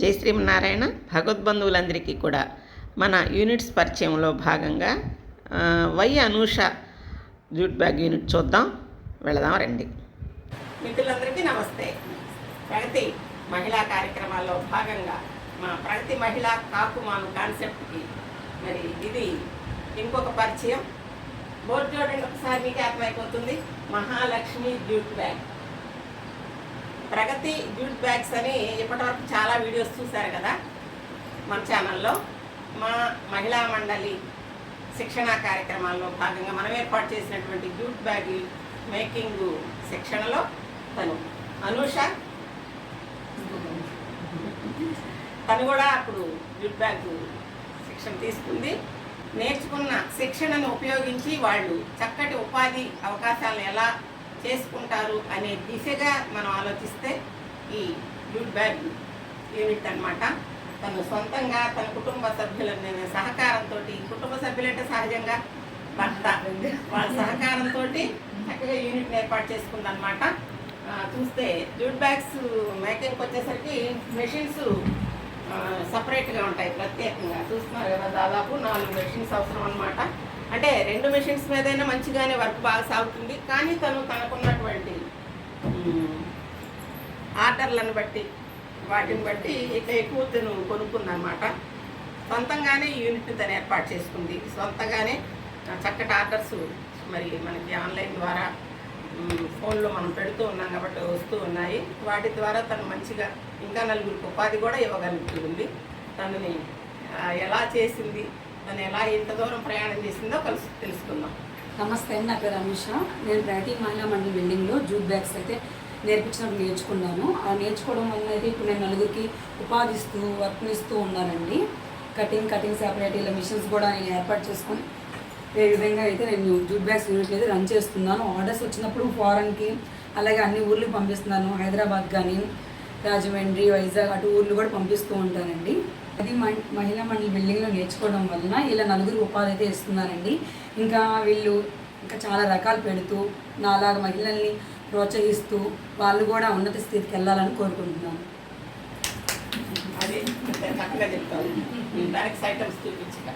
జై శ్రీమన్నారాయణ. భగవద్బంధువులందరికీ కూడా మన యూనిట్స్ పరిచయంలో భాగంగా Y Anusha jute bag unit చూద్దాం. వెళదాం రండి. మిత్రులందరికీ నమస్తే. ప్రగతి మహిళా కార్యక్రమాల్లో భాగంగా మా ప్రగతి మహిళా కాకుమాను కాన్సెప్ట్కి మరి ఇది ఇంకొక పరిచయం. బోర్డు చూడండి ఒకసారి మీకు అర్థమైపోతుంది Mahalakshmi jute bag. Pragathi jute bags అని ఇప్పటివరకు చాలా వీడియోస్ చూశారు కదా మన ఛానల్లో మా మహిళా మండలి శిక్షణా కార్యక్రమాల్లో భాగంగా మనం ఏర్పాటు చేసినటువంటి జ్యూట్ బ్యాగ్ మేకింగ్ శిక్షణలో తను. అనూష. తను కూడా అప్పుడు జ్యూట్ బ్యాగ్ శిక్షణ తీసుకుంది. నేర్చుకున్న శిక్షణను ఉపయోగించి వాళ్ళు చక్కటి ఉపాధి అవకాశాలను ఎలా చేసుకుంటారు అనే దిశగా మనం ఆలోచిస్తే ఈ గుడ్ బ్యాడ్ యూనిట్ అనమాట తను సొంతంగా తన కుటుంబ సభ్యుల సహకారంతో కుటుంబ సభ్యులంటే సహజంగా భర్త వాళ్ళ సహకారంతో చక్కగా యూనిట్ ఏర్పాటు చేసుకుందనమాట చూస్తే జూట్ బ్యాగ్స్ మేకింగ్కి వచ్చేసరికి మెషిన్స్ సపరేట్గా ఉంటాయి ప్రత్యేకంగా. చూస్తున్నారు కదా దాదాపు నాలుగు మెషిన్స్ అవసరం అనమాట అంటే రెండు మెషిన్స్ మీదైనా మంచిగానే వర్క్ బాగా సాగుతుంది. కానీ తను తనకున్నటువంటి ఆర్డర్లను బట్టి వాటిని బట్టి ఇట్లా ఎక్కువ తను కొనుక్కుందనమాట సొంతంగానే యూనిట్ తను ఏర్పాటు చేసుకుంది. సొంతంగానే చక్కటి ఆర్డర్స్ మరి మనకి ఆన్లైన్ ద్వారా ఫోన్లో మనం పెడుతూ ఉన్నాం కాబట్టి వస్తూ ఉన్నాయి. వాటి ద్వారా తను మంచిగా ఇంకా నలుగురికి ఉపాధి కూడా ఇవ్వగలుగుతుంది. తనని ఎలా చేసింది తను ఎలా ఎంత దూరం ప్రయాణం చేసిందో కలిసి తెలుసుకుందాం. నమస్తే అండి నా పేరు అనుష నేను ప్రతి మహిళా మండలి బిల్డింగ్లో జూట్ బ్యాగ్స్ అయితే నేర్పించినప్పుడు నేర్చుకున్నాను. ఆ నేర్చుకోవడం వల్ల అయితే ఇప్పుడు నేను నలుగురికి ఉపాధి ఇస్తూ ఇస్తూ ఉన్నానండి. కటింగ్ కటింగ్ సెపరేట్ ఇలా మిషన్స్ కూడా నేను ఏర్పాటు చేసుకొని ఏ విధంగా అయితే నేను జూట్ బ్యాగ్స్ యూనిట్ అయితే రన్ చేస్తున్నాను. ఆర్డర్స్ వచ్చినప్పుడు ఫారెన్కి అలాగే అన్ని ఊర్లకు పంపిస్తున్నాను. హైదరాబాద్ కానీ రాజమండ్రి వైజాగ్ అటు ఊర్లు కూడా పంపిస్తూ ఉంటానండి అది మ- మహిళా మండలి బిల్డింగ్లో నేర్చుకోవడం వలన ఇలా నలుగురు ఉపాధి అయితే ఇస్తున్నానండి ఇంకా వీళ్ళు ఇంకా చాలా రకాలు పెడుతూ నాలాగా మహిళల్ని ప్రోత్సహిస్తూ వాళ్ళు కూడా ఉన్నత స్థితికి వెళ్ళాలని కోరుకుంటున్నాను. అదే చక్కగా చెప్తాను బ్యాగ్స్ ఐటమ్స్ చూపించక.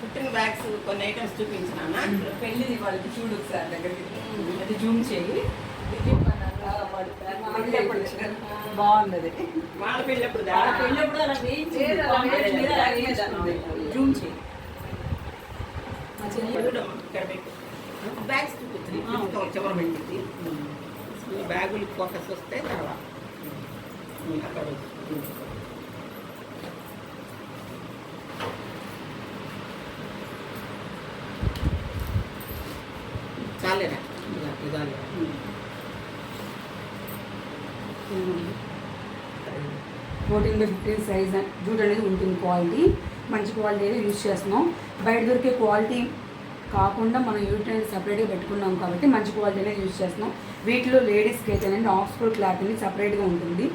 పుట్టిన బ్యాగ్స్ కొన్ని ఐటమ్స్ చూపించినా పెళ్ళిది వాళ్ళకి చూడు ఒకసారి దగ్గరికి. అది జూమ్ చేయి. బాగుంది వాళ్ళ పెళ్ళప్పుడు వాళ్ళ పెళ్ళప్పుడు అలా వేయించింది. కాంగ్రెస్ మీద అలా వేయించుకుంది. జూమ్ చేయి మా చెల్లి. బ్యాగ్స్ చూపించింది. చివరి పెట్టింది? ఈ బ్యాగులు ఫోకస్ వస్తే తర్వాత. అక్కడ ఇలా ఇదాలి fourteen by fifteen size jute అనేది ఉంటుంది క్వాలిటీ. మంచి క్వాలిటీ అయితే యూజ్ చేస్తున్నాం. బయట దొరికే క్వాలిటీ కాకుండా మనం యూనిట్ అనేది సపరేట్గా పెట్టుకున్నాం కాబట్టి మంచి క్వాలిటీ అనేది యూజ్ చేస్తున్నాం. వీటిలో లేడీస్కి అయితే అనేది ఆక్స్ఫోర్డ్ క్లాత్ అనేది సపరేట్గా ఉంటుంది.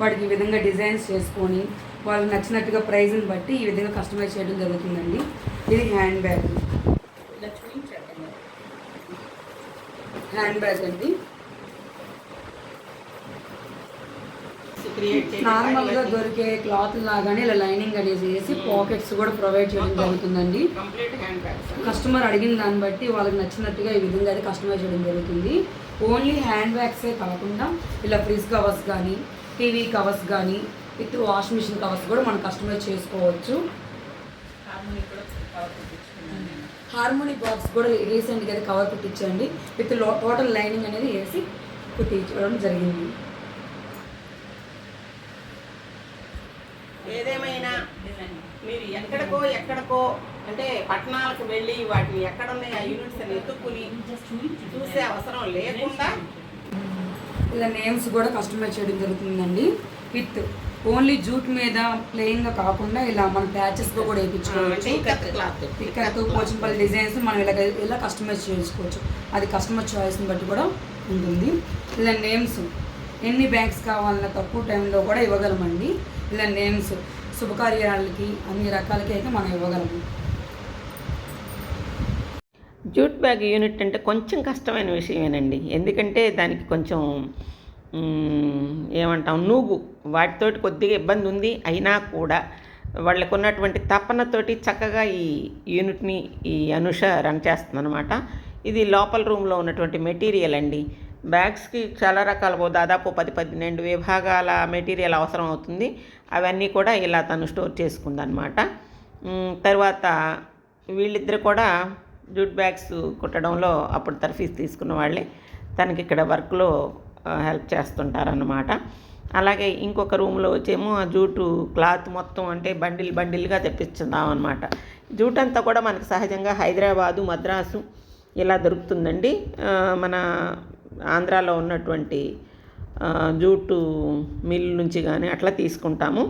వాటికి ఈ విధంగా డిజైన్స్ చేసుకొని వాళ్ళకి నచ్చినట్టుగా ప్రైజ్ని బట్టి ఈ విధంగా కస్టమైజ్ చేయడం జరుగుతుందండి. ఇది హ్యాండ్ బ్యాగ్ హ్యాండ్ బ్యాగ్ అండి క్రియేట్ చేసి నార్మల్గా దొరికే క్లాత్ లాగానే ఇలా లైనింగ్ అనేది వేసి పాకెట్స్ కూడా ప్రొవైడ్ చేయడం జరుగుతుందండి. కస్టమర్ అడిగిన దాన్ని బట్టి వాళ్ళకి నచ్చినట్టుగా ఈ విధంగా అయితే కస్టమైజ్ చేయడం జరుగుతుంది. ఓన్లీ హ్యాండ్ బ్యాగ్సే కాకుండా ఇలా ఫ్రిడ్జ్ కవర్స్ కానీ టీవీ కవర్స్ కానీ విత్ వాష్ మిషన్ కవర్స్ కూడా మనం కస్టమైజ్ చేసుకోవచ్చు. హార్మోని బాక్స్ కూడా రీసెంట్గా అయితే కవర్ కుట్టించండి విత్ టోటల్ లైనింగ్ అనేది వేసి కుట్టించడం జరిగింది. ఏదేమైనా మీరు ఎక్కడికో ఎక్కడికో అంటే పట్టణాలకు వెళ్ళి వాటిని ఎక్కడ ఉన్నాయి ఆ యూనిట్స్ అని ఎత్తుక్కుని చూసే అవసరం లేకుండా ఇలా నేమ్స్ కూడా కస్టమైజ్ చేయడం జరుగుతుందండి. విత్ ఓన్లీ జూట్ మీద ప్లెయిన్గా కాకుండా ఇలా మన ప్యాచెస్గా కూడా అంటే వేయించుకోవచ్చు క్లాత్ పోచంపల్లి డిజైన్స్ మనం ఇలా ఇలా కస్టమైజ్ చేసుకోవచ్చు. అది కస్టమర్ చాయిస్ని బట్టి కూడా ఉంటుంది. ఇలా నేమ్స్ ఎన్ని బ్యాగ్స్ కావాలన్నా తక్కువ టైంలో కూడా ఇవ్వగలమండి. ఇలా నేమ్స్ శుభకార్యాలకి అన్ని రకాలకి అయితే మనం ఇవ్వగలము. జూట్ బ్యాగ్ యూనిట్ అంటే కొంచెం కష్టమైన విషయమేనండి. ఎందుకంటే దానికి కొంచెం ఏమంటాం నూగు వాటితోటి కొద్దిగా ఇబ్బంది ఉంది. అయినా కూడా వాళ్ళకు ఉన్నటువంటి తపనతోటి చక్కగా ఈ యూనిట్ని ఈ అనుష రన్ చేస్తుందన్నమాట. ఇది లోపల రూమ్లో ఉన్నటువంటి మెటీరియల్ అండి. బ్యాగ్స్కి చాలా రకాల. దాదాపు పది పన్నెండు విభాగాల మెటీరియల్ అవసరం అవుతుంది. అవన్నీ కూడా ఇలా తను స్టోర్ చేసుకుందనమాట తర్వాత వీళ్ళిద్దరు కూడా జూట్ బ్యాగ్స్ కుట్టడంలో అప్పుడు తర్ఫీస్ తీసుకున్న వాళ్ళే. తనకి ఇక్కడ వర్క్లో హెల్ప్ చేస్తుంటారనమాట అలాగే ఇంకొక రూమ్లో వచ్చేమో ఆ జూటు క్లాత్ మొత్తం అంటే బండిల్ బండిల్గా తెప్పించుదాం అనమాట జూట్ అంతా కూడా మనకు సహజంగా హైదరాబాదు మద్రాసు ఇలా దొరుకుతుందండి. మన ఆంధ్రాలో ఉన్నటువంటి జూటు మిల్ నుంచి కానీ అట్లా తీసుకుంటాము.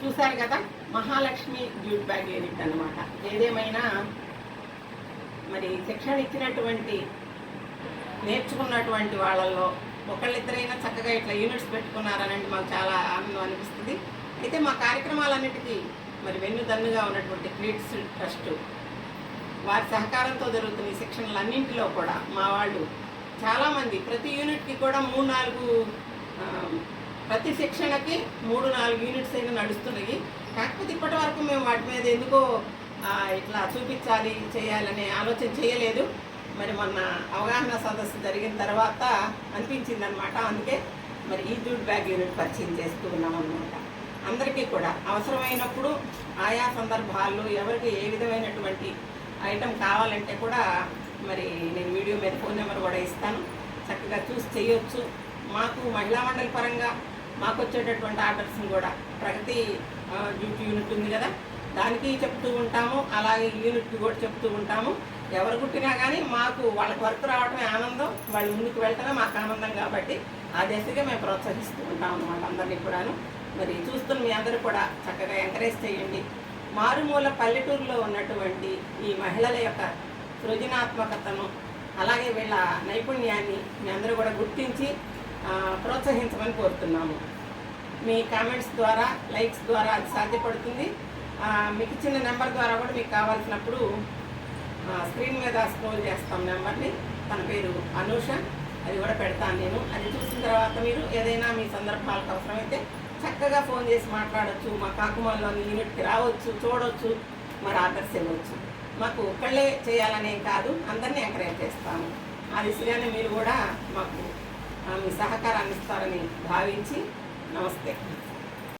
చూశారు కదా మహాలక్ష్మి జూట్ బ్యాగ్ యూనిట్ అనమాట ఏదేమైనా మరి శిక్షణ ఇచ్చినటువంటి నేర్చుకున్నటువంటి వాళ్ళల్లో ఒకళ్ళిద్దరైనా చక్కగా ఇట్లా యూనిట్స్ పెట్టుకున్నారనండి మాకు చాలా ఆనందం అనిపిస్తుంది. అయితే మా కార్యక్రమాలన్నిటికీ మరి వెన్నుదన్నుగా ఉన్నటువంటి క్రీడ్స్ ట్రస్ట్ వారి సహకారంతో జరుగుతున్న ఈ శిక్షణలన్నింటిలో కూడా మా వాళ్ళు చాలామంది ప్రతి యూనిట్కి కూడా మూడు నాలుగు ప్రతి శిక్షణకి మూడు నాలుగు యూనిట్స్ అయినా నడుస్తున్నాయి. కాకపోతే ఇప్పటి వరకు మేము వాటి మీద ఎందుకో ఇట్లా చూపించాలి చేయాలనే ఆలోచన చేయలేదు. మరి మొన్న అవగాహన సదస్సు జరిగిన తర్వాత అనిపించింది అనమాట అందుకే మరి ఈ జూట్ బ్యాగ్ యూనిట్ పరిచయం చేస్తూ ఉన్నాం అనమాట అందరికీ కూడా అవసరమైనప్పుడు ఆయా సందర్భాల్లో ఎవరికి ఏ విధమైనటువంటి ఐటెం కావాలంటే కూడా మరి నేను వీడియో మీద ఫోన్ నెంబర్ కూడా ఇస్తాను. చక్కగా చూసి చేయొచ్చు. మాకు మహిళా మండలి పరంగా మాకు వచ్చేటటువంటి ఆర్డర్స్ని కూడా ప్రగతి డ్యూటీ యూనిట్ ఉంది కదా దానికి చెప్తూ ఉంటాము. అలాగే యూనిట్కి కూడా చెప్తూ ఉంటాము. ఎవరు కుట్టినా కానీ మాకు వాళ్ళకి వర్క్ రావడమే ఆనందం. వాళ్ళు ముందుకు వెళ్ళటమే మాకు ఆనందం కాబట్టి ఆ దిశగా మేము ప్రోత్సహిస్తూ ఉంటాము అన్నమాట అందరినీ కూడాను. మరి చూస్తున్న మీ అందరూ కూడా చక్కగా ఎంకరేజ్ చేయండి. మారుమూల పల్లెటూరులో ఉన్నటువంటి ఈ మహిళల యొక్క సృజనాత్మకతను అలాగే వీళ్ళ నైపుణ్యాన్ని మీ అందరూ కూడా గుర్తించి ప్రోత్సహించమని కోరుతున్నాము. మీ కామెంట్స్ ద్వారా లైక్స్ ద్వారా అది సాధ్యపడుతుంది. మీకు ఇచ్చిన నెంబర్ ద్వారా కూడా మీకు కావాల్సినప్పుడు స్క్రీన్ మీద స్క్రోల్ చేస్తాం నెంబర్ని. తన పేరు అనూష. అది కూడా పెడతాను నేను. అది చూసిన తర్వాత మీరు ఏదైనా మీ సందర్భాలకు అవసరమైతే చక్కగా ఫోన్ చేసి మాట్లాడొచ్చు మా కాకుమాల్లోని యూనిట్కి రావచ్చు చూడవచ్చు మరి ఆర్డర్స్ ఇవ్వచ్చు మాకు ఒక్కళ్ళే చేయాలనే కాదు అందరినీ ఎంకరేజ్ చేస్తాము. ఆ దిశగానే మీరు కూడా మాకు మీ సహకారాన్ని ఇస్తారని భావించి నమస్తే.